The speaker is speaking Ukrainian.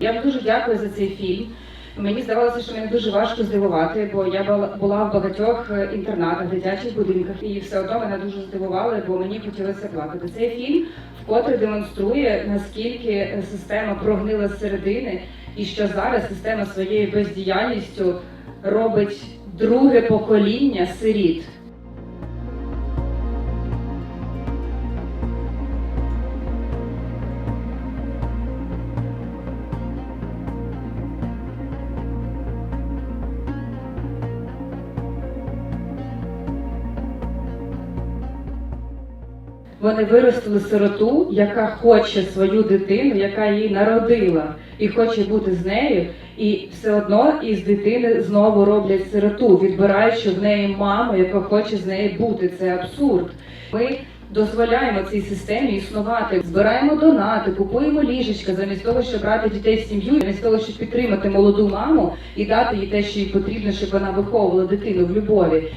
Я вам дуже дякую за цей фільм. Мені здавалося, що мене дуже важко здивувати, бо я була- в багатьох е, інтернатах, дитячих будинках, і все одно мене дуже здивували, бо мені хотілося плакати. Цей фільм вкотре демонструє, наскільки е, система прогнила зсередини, і що зараз система своєю бездіяльністю робить друге покоління сиріт. Вони виростили сироту, яка хоче свою дитину, яка її народила, і хоче бути з нею, і все одно із дитини знову роблять сироту, відбираючи в неї маму, яка хоче з нею бути. Це абсурд. Ми дозволяємо цій системі існувати, збираємо донати, купуємо ліжечка замість того, щоб брати дітей в сім'ю, замість того, щоб підтримати молоду маму і дати їй те, що їй потрібно, щоб вона виховувала дитину в любові.